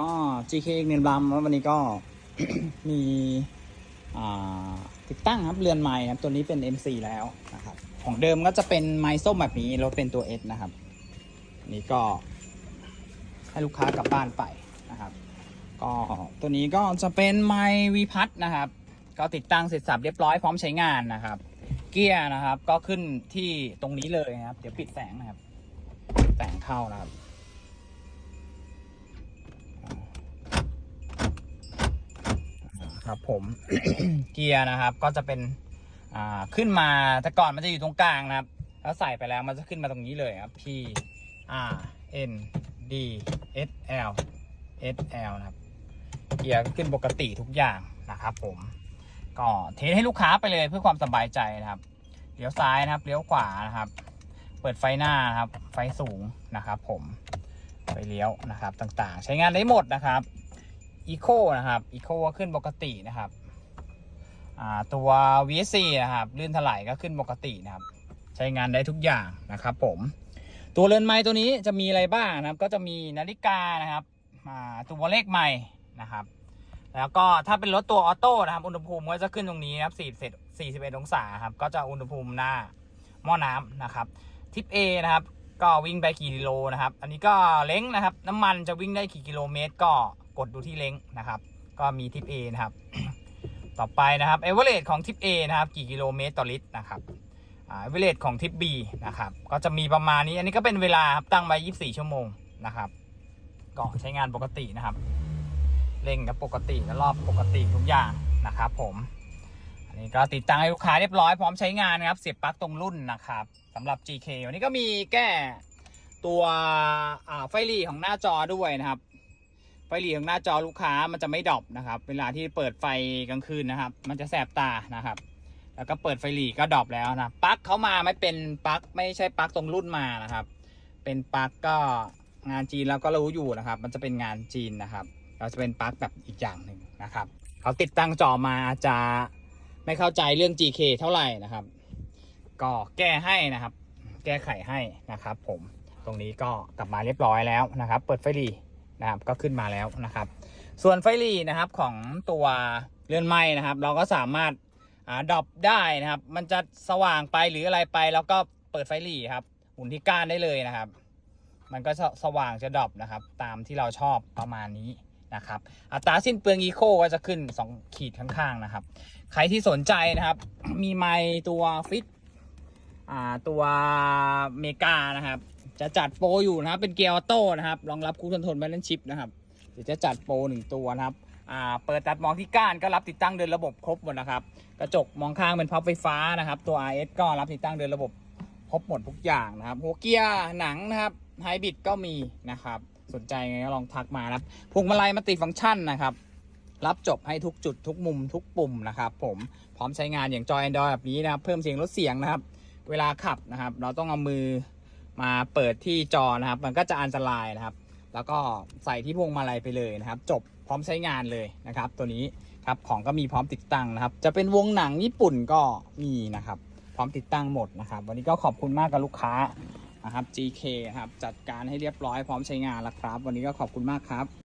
ก็ GK อีกหนึ่งลำครับวันนี้ก็มีติดตั้งครับเรือนไม้ครับตัวนี้เป็น M4 แล้วนะครับของเดิมก็จะเป็นไม้ส้มแบบนี้รถเป็นตัว S นะครับนนี้ก็ให้ลูกค้ากลับบ้านไปนะครับก็ตัวนี้ก็จะเป็นไม้วีพัทนะครับ ก็ติดตั้งเสร็จสับเรียบร้อยพร้อมใช้งานนะครับ เกียร์นะครับก็ขึ้นที่ตรงนี้เลยนะครับ เดี๋ยวปิดแสงนะครับ แสงเข้านะครับ ครับผมเกียร์นะครับก็จะเป็นอ่าขึ้นมาแต่ก่อนมันจะอยู่ตรงกลางนะครับ แล้วใส่ไปแล้วมันจะขึ้นมาตรงนี้เลยครับ P R N D S L S L นะครับเกียร์ก็ขึ้นปกติทุกอย่างนะครับ ผม ก็เทสให้ลูกค้าไปเลยเพื่อความสบายใจนะครับเลี้ยวซ้ายนะครับเลี้ยวขวานะครับ เปิดไฟหน้านะครับ ไฟสูงนะครับ ผมไฟเลี้ยวนะครับต่างๆ ใช้งานได้หมดนะครับ อีโคนะครับอีโคก็ขึ้นปกตินะครับตัว VSC นะครับลื่นถลายก็ขึ้นปกตินะครับ ใช้งานได้ทุกอย่างนะครับ ผม ตัวเรือนไม้ตัวนี้จะมีอะไรบ้างนะครับ ก็จะมีนาฬิกานะครับตัวเลขไม้นะครับ แล้วก็ถ้าเป็นรถตัวออโต้นะครับ อุณหภูมิก็จะขึ้นตรงนี้นะครับ40 41องศาครับก็จะอุณหภูมิหน้าหม้อน้ำนะครับ ทิป A นะครับ ก็วิ่งไปกี่กิโลนะครับ อันนี้ก็เล้งนะครับ น้ำมันจะวิ่งได้กี่กิโลเมตรก็ ดดูที่เล้งนะครับ ก็มีทิป A นะครับ ต่อไปนะครับเอเวอเรสของทิป A นะครับ กี่กิโลเมตรต่อลิตรนะครับเอเวอเรสของทิป B นะครับ ก็จะมีประมาณนี้ อันนี้ก็เป็นเวลาครับตั้งไว้ 24 ชั่วโมงนะครับ ก็ใช้งานปกตินะครับ เร่งกับปกติและรอบปกติทุกอย่างนะครับผมอันนี้ก็ติดตั้งให้ลูกค้าเรียบร้อยพร้อมใช้งานนะครับ เสียบปลั๊กตรงรุ่นนะครับสำหรับ GK วันนี้ก็มีแก้ตัวไฟหลีของหน้าจอด้วยนะครับ ไฟหลีของหน้าจอลูกค้ามันจะไม่ดรอปนะครับ เวลาที่เปิดไฟกลางคืนนะครับ มันจะแสบตานะครับ แล้วก็เปิดไฟหลีก็ดรอปแล้วนะปลั๊กเขามาไม่เป็นปลั๊กไม่ใช่ปลั๊กตรงรุ่นมานะครับ เป็นปลั๊กก็งานจีนเราก็รู้อยู่นะครับ มันจะเป็นงานจีนนะครับ เราจะเป็นปลั๊กแบบอีกอย่างหนึ่งนะครับเขาติดตั้งจอมาจจะไม่เข้าใจเรื่อง GK เท่าไหร่นะครับ ก็แก้ให้นะครับ แก้ไขให้นะครับ ผมตรงนี้ก็กลับมาเรียบร้อยแล้วนะครับ เปิดไฟหลี นะครับก็ขึ้นมาแล้วนะครับ ส่วนไฟลีนะครับของตัวเรือนไม้นะครับ เราก็สามารถดรอปได้นะครับ มันจะสว่างไปหรืออะไรไป แล้วก็เปิดไฟลีครับหมุนที่ก้านได้เลยนะครับ มันก็สว่างจะดรอปนะครับ ตามที่เราชอบประมาณนี้นะครับ อัตราสิ้นเปลืองอีโคก็จะขึ้น 2 ขีดข้างๆนะครับ ใครที่สนใจนะครับ มีไมค์ตัวฟิตตัวเมกานะครับ จะจัดโปรอยู่นะครับ เป็นเกียร์ออโต้นะครับ รองรับคูลคอนทรลแบลนชิพนะครับ เดี๋ยวจะจัดโปรหนึ่งตัวนะครับ อ่า เปิดตัดมองที่ก้านก็รับติดตั้งเดินระบบครบหมดนะครับ กระจกมองข้างเป็นพับไฟฟ้านะครับ ตัว RS ก็รับติดตั้งเดินระบบครบหมดทุกอย่างนะครับ หัวเกียร์หนังนะครับ ไฮบริดก็มีนะครับ สนใจไงก็ลองทักมานะครับ พวงมาลัยมัลติฟังก์ชันนะครับ รับจบให้ทุกจุดทุกมุมทุกปุ่มนะครับผม พร้อมใช้งานอย่างจอย Android แบบนี้นะครับ เพิ่มเสียงลดเสียงนะครับ เวลาขับนะครับ เราต้องเอามือ มาเปิดที่จอนะครับ มันก็จะอันตรายนะครับ แล้วก็ใส่ที่พวงมาลัยไปเลยนะครับ จบพร้อมใช้งานเลยนะครับ ตัวนี้ครับของก็มีพร้อมติดตั้งนะครับ จะเป็นวงหนังญี่ปุ่นก็มีนะครับ พร้อมติดตั้งหมดนะครับ วันนี้ก็ขอบคุณมากกับลูกค้านะครับ GK นะครับจัดการให้เรียบร้อยพร้อมใช้งานแล้วครับ วันนี้ก็ขอบคุณมากครับ